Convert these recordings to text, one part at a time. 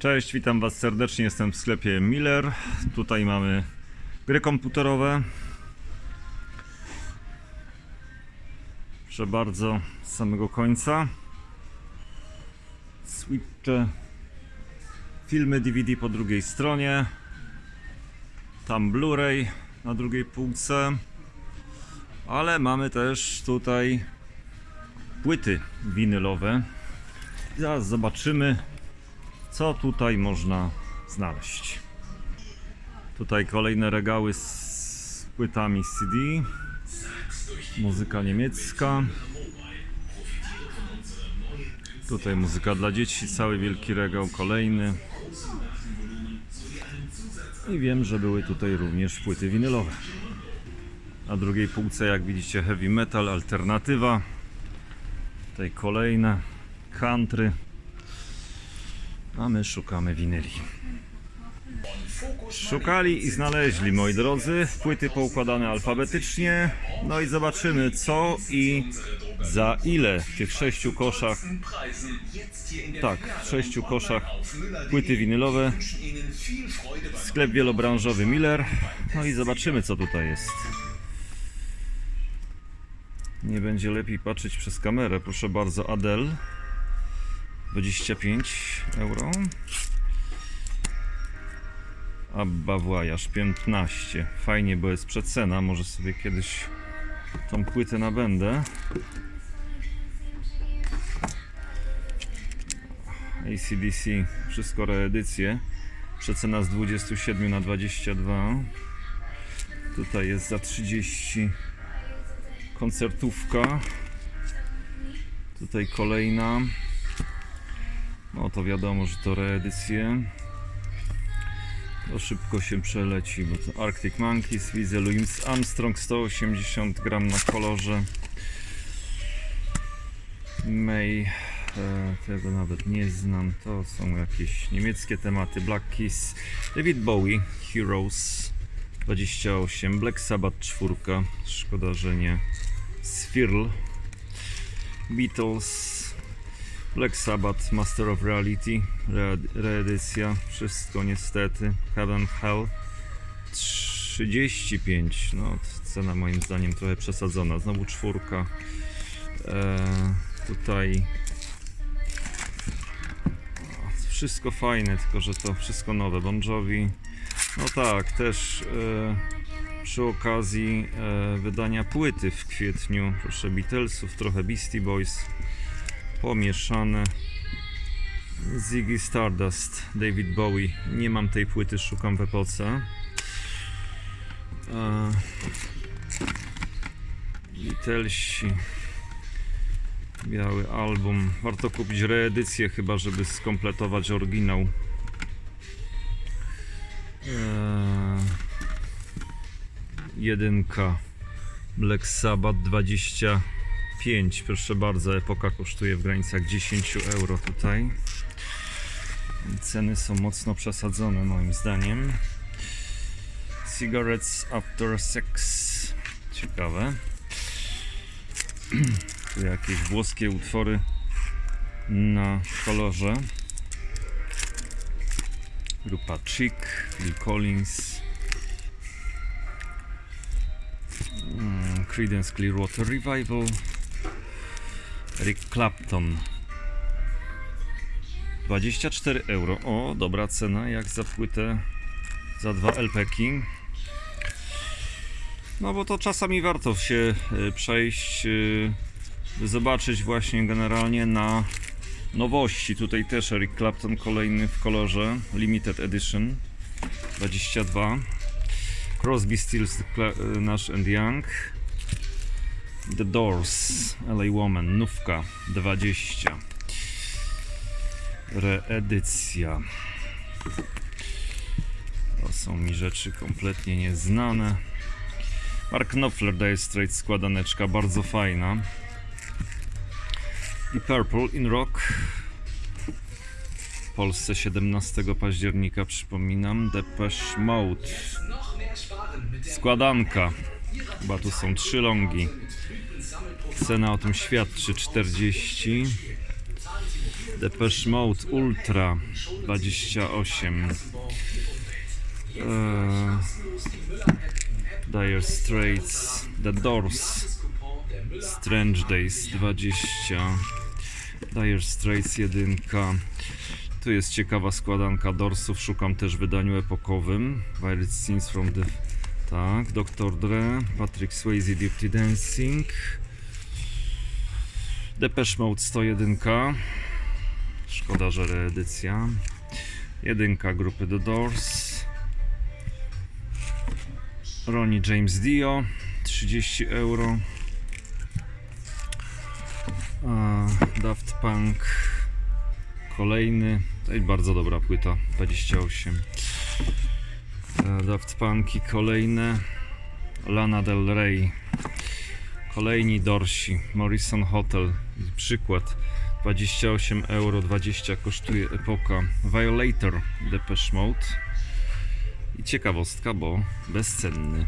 Cześć, witam Was serdecznie. Jestem w sklepie Miller. Tutaj mamy gry komputerowe. Proszę bardzo, z samego końca. Switche, filmy DVD po drugiej stronie. Tam Blu-ray na drugiej półce. Ale mamy też tutaj płyty winylowe. Zaraz zobaczymy, co tutaj można znaleźć. Tutaj kolejne regały z płytami CD. Muzyka niemiecka. Tutaj muzyka dla dzieci, cały wielki regał kolejny. I wiem, że były tutaj również płyty winylowe. Na drugiej półce, jak widzicie, heavy metal, alternatywa. Tutaj kolejne country. A my szukamy winyli. Szukali i znaleźli, moi drodzy, płyty poukładane alfabetycznie. No i zobaczymy co i za ile w tych sześciu koszach, tak, w sześciu koszach płyty winylowe. Sklep wielobranżowy Miller. No i zobaczymy co tutaj jest. Nie będzie lepiej patrzeć przez kamerę. Proszę bardzo, Adele. 25 euro. Abba Włajarz 15. Fajnie, bo jest przecena. Może sobie kiedyś tą płytę nabędę. ACDC, wszystko reedycje. Przecena z 27 na 22. Tutaj jest za 30 koncertówka. Tutaj kolejna. No to wiadomo, że to reedycje. To szybko się przeleci, bo to Arctic Monkeys, widzę Louis Armstrong 180 gram na kolorze. May, e, tego nawet nie znam, to są jakieś niemieckie tematy. Black Keys, David Bowie, Heroes 28, Black Sabbath 4, szkoda, że nie Spirl, Beatles, Black Sabbath, Master of Reality, re reedycja, wszystko niestety, Heaven Hell. 35, no cena moim zdaniem trochę przesadzona, znowu czwórka, e, tutaj wszystko fajne, tylko że to wszystko nowe, Bon Jovi, no tak, też e, przy okazji e, wydania płyty w kwietniu, proszę Beatlesów, trochę Beastie Boys, pomieszane. Ziggy Stardust, David Bowie. Nie mam tej płyty, szukam w epoce. Beatlesi. Biały album. Warto kupić reedycję chyba, żeby skompletować oryginał. E, jedynka. Black Sabbath 20 5, proszę bardzo, epoka kosztuje w granicach 10 euro tutaj. Ceny są mocno przesadzone moim zdaniem. Cigarettes after sex. Ciekawe. Tu jakieś włoskie utwory na kolorze. Grupa Chic, Phil Collins. Mm, Creedence Clearwater Revival. Eric Clapton 24 euro. O, dobra cena jak za płytę za dwa LPki. No bo to czasami warto się y, przejść, y, zobaczyć właśnie generalnie na nowości. Tutaj też Eric Clapton kolejny w kolorze Limited Edition 22. Crosby, Stills, Cla- Nash and Young. The Doors, LA Woman, nówka 20. Reedycja. To są mi rzeczy kompletnie nieznane. Mark Knopfler Dire Straits składaneczka, bardzo fajna. I Purple in Rock. W Polsce 17 października, przypominam. Depeche Mode. Składanka. Chyba tu są trzy longi. Cena o tym świadczy. 40. Depeche Mode Ultra 28 eee, Dire Straits The Doors Strange Days 20 Dire Straits 1 tu jest ciekawa składanka Dorsów, szukam też w wydaniu epokowym. Violent Scenes from the... Tak, Dr. Dre, Patrick Swayze, Dirty Dancing Depeche Mode 101 Szkoda, że reedycja. Jedynka grupy The Doors. Ronnie James Dio 30 euro. A, Daft Punk Kolejny. Bardzo dobra płyta 28 E, Daft Punki kolejne. Lana Del Rey Kolejni Dorsi. Morrison Hotel. Przykład. 28 euro 20 kosztuje epoka. Violator Depeche Mode. I ciekawostka, bo bezcenny.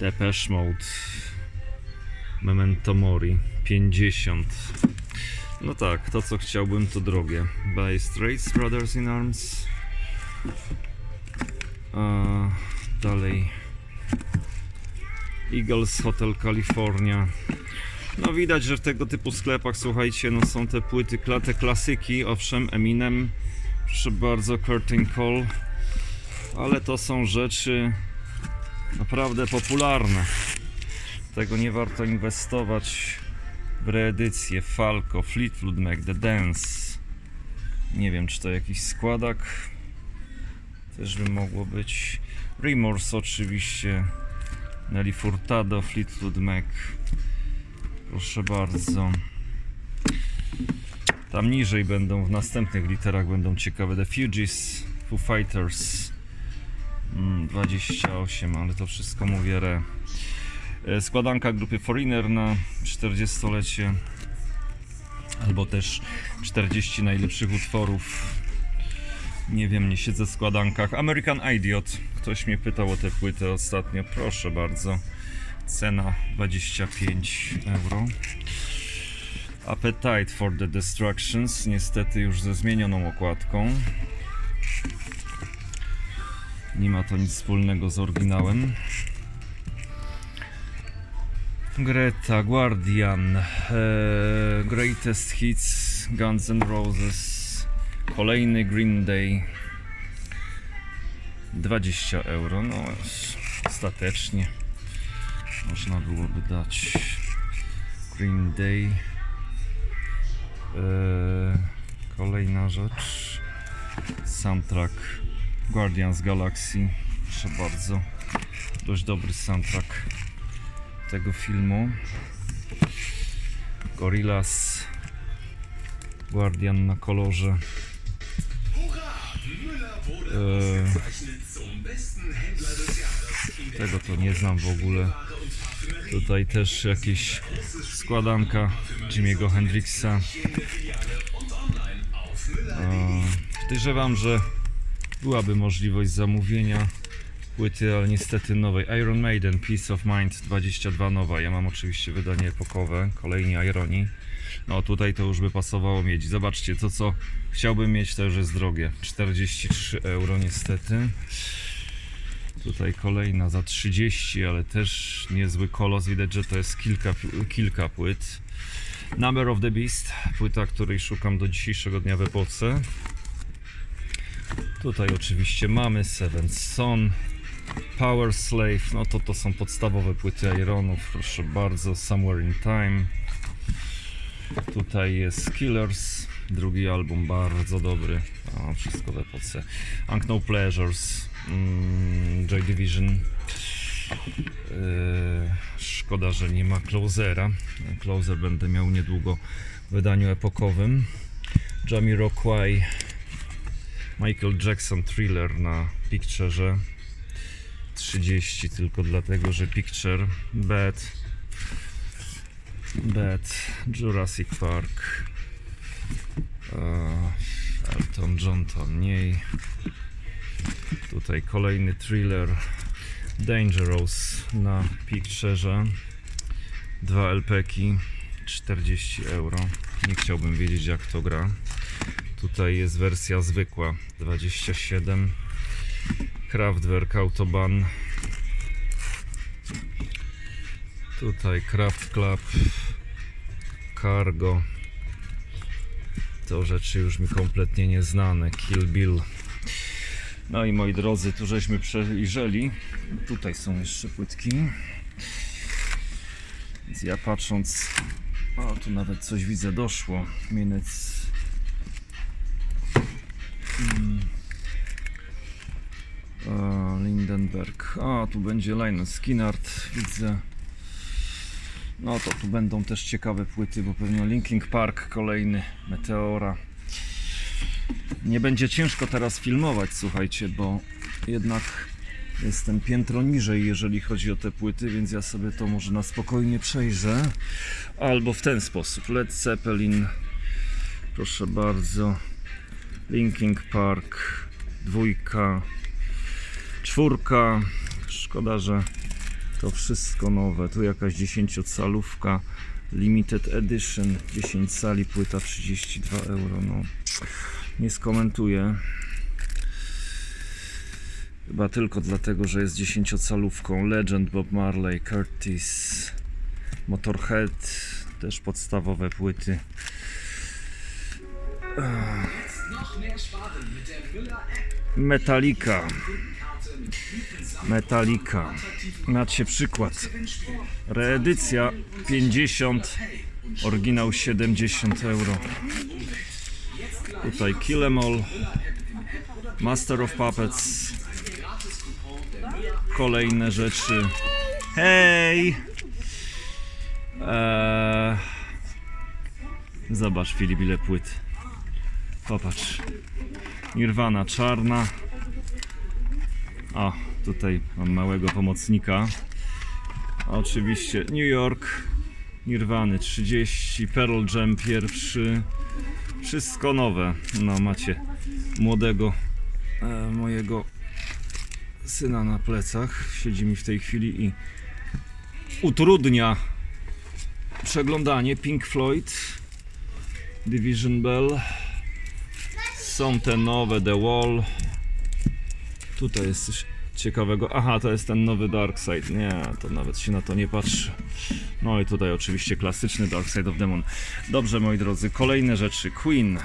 Depeche Mode. Memento Mori 50 no tak, to co chciałbym to drogie. By Straits Brothers in Arms. A, dalej Eagles Hotel California no widać, że w tego typu sklepach, słuchajcie, no są te płyty, te klasyki, owszem, Eminem, proszę bardzo, Curtain Call, ale to są rzeczy naprawdę popularne. Tego nie warto inwestować w reedycję Falco, Fleetwood Mac, The Dance. Nie wiem, czy to jakiś składak też by mogło być. Remorse oczywiście, Nelly Furtado, Fleetwood Mac. Proszę bardzo. Tam niżej będą, w następnych literach będą ciekawe. The Fugees, Foo Fighters. Mm, 28, ale to wszystko mówię re. E, Składanka grupy Foreigner na 40-lecie. Albo też 40 najlepszych utworów. Nie wiem, nie siedzę w składankach. American Idiot. Ktoś mnie pytał o tę płytę ostatnio. Proszę bardzo. Cena 25 euro. Appetite for the Destructions, niestety już ze zmienioną okładką. Nie ma to nic wspólnego z oryginałem. Greta, Guardian, e, Greatest Hits, Guns N' Roses, kolejny Green Day. 20 euro, no ostatecznie można byłoby dać Green Day. Eee, kolejna rzecz. Soundtrack Guardians Galaxy. Proszę bardzo. Dość dobry soundtrack tego filmu. Gorillaz. Guardian na kolorze. Eee, tego to nie znam w ogóle. Tutaj też jakieś składanka Jimmy'ego Hendrixa. E, Podejrzewam, że byłaby możliwość zamówienia płyty, ale niestety nowej. Iron Maiden, Peace of Mind 22 nowa. Ja mam oczywiście wydanie epokowe, kolejni Ironi. No tutaj to już by pasowało mieć. Zobaczcie, to co chciałbym mieć już jest drogie. 43 euro niestety. Tutaj kolejna za 30, ale też niezły kolos. Widać, że to jest kilka, kilka płyt. Number of the Beast, płyta, której szukam do dzisiejszego dnia w epoce. Tutaj oczywiście mamy Seven Son, Power Slave, no to to są podstawowe płyty Ironów, proszę bardzo, Somewhere in Time. Tutaj jest Killers, drugi album, bardzo dobry, o, wszystko w epoce. Unknown Pleasures, mm, Joy Division. Yy, szkoda, że nie ma Closera. Closer będę miał niedługo w wydaniu epokowym. Jamiroquai, Michael Jackson Thriller na Pictureze. 30 tylko dlatego, że Picture Bad Bad Jurassic Park. E, Elton John to mniej. Tutaj kolejny thriller Dangerous na Pictureze. Dwa LPki 40 euro. Nie chciałbym wiedzieć jak to gra. Tutaj jest wersja zwykła 27 Kraftwerk Autobahn Tutaj Craft Club Cargo. To rzeczy już mi kompletnie nieznane. Kill Bill. No i moi drodzy, tu żeśmy przejrzeli. Tutaj są jeszcze płytki. Więc ja patrząc O, tu nawet coś widzę doszło. Minutes E, Lindenberg. A, tu będzie Lionel Skinnard, widzę. No to tu będą też ciekawe płyty, bo pewnie Linking Park kolejny, Meteora. Nie będzie ciężko teraz filmować, słuchajcie, bo jednak jestem piętro niżej, jeżeli chodzi o te płyty, więc ja sobie to może na spokojnie przejrzę. Albo w ten sposób. Led Zeppelin, proszę bardzo. Linking Park, dwójka, czwórka. Szkoda, że to wszystko nowe. Tu jakaś 10-calówka Limited Edition, 10 cali, płyta 32 euro. No, nie skomentuję. Chyba tylko dlatego, że jest 10-calówką. Legend Bob Marley, Curtis, Motorhead, też podstawowe płyty. Metallica. Metallica. Macie przykład. Reedycja 50, oryginał 70 euro. Tutaj Kill Master of Puppets. Kolejne rzeczy. Hej! Eee... Zobacz Filip ile płyt. Popatrz. Nirvana czarna. O, tutaj mam małego pomocnika. Oczywiście New York. Nirwany 30, Pearl Jam pierwszy. Wszystko nowe. No macie młodego e, mojego syna na plecach. Siedzi mi w tej chwili i utrudnia przeglądanie Pink Floyd, Division Bell. Są te nowe The Wall. Tutaj jest coś ciekawego. Aha, to jest ten nowy Dark Side. Nie, to nawet się na to nie patrzy. No i tutaj oczywiście klasyczny Dark Side of Demon. Dobrze, moi drodzy, kolejne rzeczy. Queen.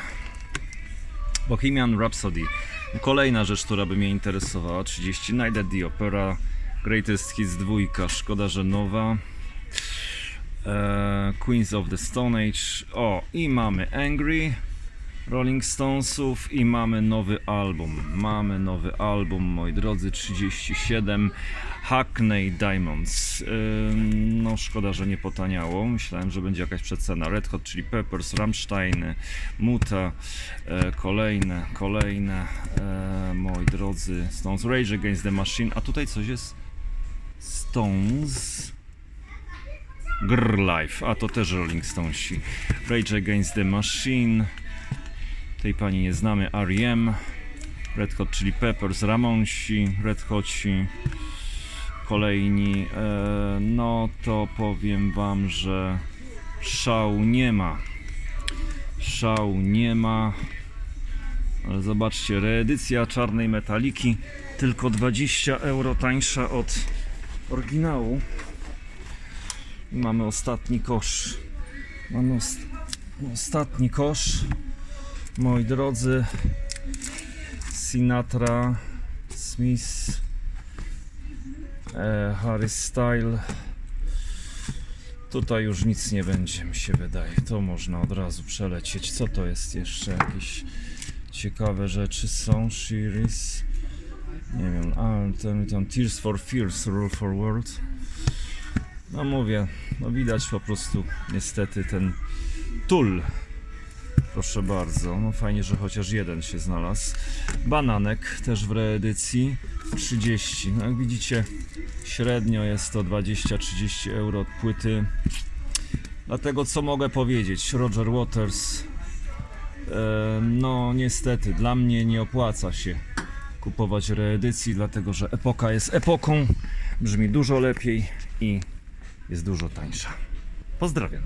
Bohemian Rhapsody. Kolejna rzecz, która by mnie interesowała. 30 Night at the Opera. Greatest Hits 2. Szkoda, że nowa. Eee, Queens of the Stone Age. O, i mamy Angry. Rolling Stonesów i mamy nowy album. Mamy nowy album, moi drodzy, 37 Hackney Diamonds. No szkoda, że nie potaniało. Myślałem, że będzie jakaś przecena. Red Hot Chili Peppers, Rammstein, Muta, e, kolejne, kolejne, e, moi drodzy, Stones Rage Against the Machine. A tutaj coś jest Stones. Grr Life, a to też Rolling Stonesi. Rage Against the Machine. Tej pani nie znamy. R.E.M. Red Hot Chili Peppers, Ramonsi, Red Hotsi. Kolejni. E, no to powiem wam, że szału nie ma. Szału nie ma. Ale zobaczcie, reedycja czarnej metaliki tylko 20 euro tańsza od oryginału. I mamy ostatni kosz. Mamy os- ostatni kosz. Moi drodzy, Sinatra, Smith, e, Harry Style. Tutaj już nic nie będzie, mi się wydaje. To można od razu przelecieć. Co to jest jeszcze? Jakieś ciekawe rzeczy są. Shiris. Nie wiem. A, ten, ten Tears for Fears, Rule for World. No mówię, no widać po prostu niestety ten tul. Proszę bardzo, no fajnie, że chociaż jeden się znalazł. Bananek też w reedycji 30. No jak widzicie, średnio jest to 20-30 euro od płyty. Dlatego co mogę powiedzieć? Roger Waters. No niestety, dla mnie nie opłaca się kupować reedycji, dlatego że epoka jest epoką, brzmi dużo lepiej i jest dużo tańsza. Pozdrawiam.